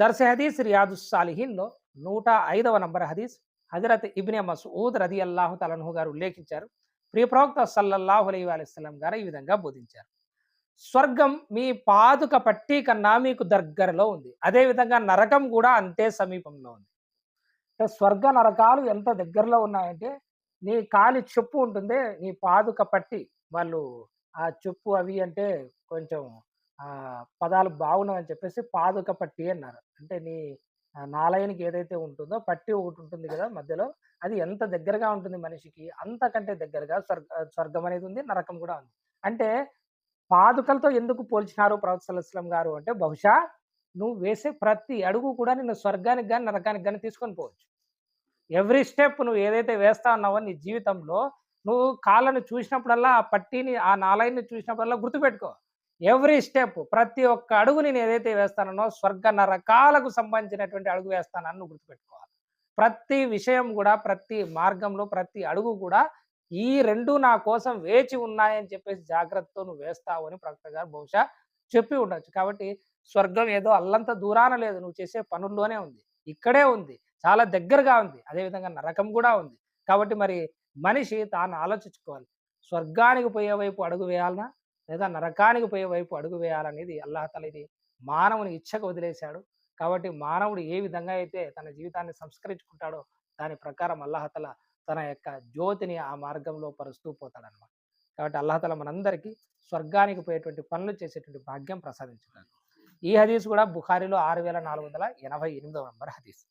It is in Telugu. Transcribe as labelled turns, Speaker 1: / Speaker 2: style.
Speaker 1: దర్శ హదీస్ రియాదు సాలిహీన్లో నూట ఐదవ నంబర్ హదీస్ హజరత్ ఇబ్నే మసూద్ రది అల్లాహు తలన్హు గారు ఉల్లేఖించారు. ప్రియప్రవక్త సల్లల్లాహు అలై అలైస్లం గారు ఈ విధంగా బోధించారు. స్వర్గం మీ పాదుక పట్టి కన్నా మీకు దగ్గరలో ఉంది. అదేవిధంగా నరకం కూడా అంతే సమీపంలో ఉంది. అంటే స్వర్గ నరకాలు ఎంత దగ్గరలో ఉన్నాయంటే నీ కాలి చెప్పు ఉంటుంది. నీ పాదుక పట్టి వాళ్ళు ఆ చెప్పు అవి అంటే కొంచెం ఆ పదాలు బాగున్నాయని చెప్పేసి పాదుక పట్టి అన్నారు. అంటే నీ నాలయానికి ఏదైతే ఉంటుందో పట్టి ఒకటి ఉంటుంది కదా మధ్యలో అది ఎంత దగ్గరగా ఉంటుంది మనిషికి అంతకంటే దగ్గరగా స్వర్గ స్వర్గం అనేది ఉంది నరకం కూడా ఉంది. అంటే పాదుకలతో ఎందుకు పోల్చినారు ప్రవక్త సల్లాహం గారు అంటే బహుశా నువ్వు వేసే ప్రతి అడుగు కూడా నిన్ను స్వర్గానికి కానీ నరకానికి కానీ తీసుకొని పోవచ్చు. ఎవ్రీ స్టెప్ నువ్వు ఏదైతే వేస్తా ఉన్నావో నీ జీవితంలో నువ్వు కాళ్ళను చూసినప్పుడల్లా ఆ పట్టీని ఆ నాలయాన్ని చూసినప్పుడల్లా గుర్తుపెట్టుకో. ఎవ్రీ స్టెప్ ప్రతి ఒక్క అడుగు నేను ఏదైతే వేస్తానో స్వర్గ నరకాలకు సంబంధించినటువంటి అడుగు వేస్తానని గుర్తుపెట్టుకోవాలి. ప్రతి విషయం కూడా ప్రతి మార్గంలో ప్రతి అడుగు కూడా ఈ రెండు నా కోసం వేచి ఉన్నాయని చెప్పేసి జాగ్రత్తతో నువ్వు వేస్తావు అని ప్రవక్త గారు బహుశా చెప్పి ఉండొచ్చు. కాబట్టి స్వర్గం ఏదో అల్లంత దూరాన లేదు. నువ్వు చేసే పనుల్లోనే ఉంది. ఇక్కడే ఉంది. చాలా దగ్గరగా ఉంది. అదేవిధంగా నరకం కూడా ఉంది. కాబట్టి మరి మనిషి తాను ఆలోచించుకోవాలి. స్వర్గానికి పోయే వైపు అడుగు వేయాలనా? లేదా నరకానికి పోయే వైపు అడుగు వేయాలనేది అల్లాహతల ఇది మానవుని ఇచ్చకు వదిలేశాడు. కాబట్టి మానవుడు ఏ విధంగా అయితే తన జీవితాన్ని సంస్కరించుకుంటాడో దాని ప్రకారం అల్లాహతల తన యొక్క జ్యోతిని ఆ మార్గంలో పరుస్తూ పోతాడనమాట కాబట్టి అల్లాహతల మనందరికీ స్వర్గానికి పోయేటువంటి పనులు చేసేటువంటి భాగ్యం ప్రసాదించుకున్నాడు ఈ హదీస్ కూడా బుఖారిలో ఆరు వేల నాలుగు వందల ఎనభై ఎనిమిదవ నంబర్ హదీస్.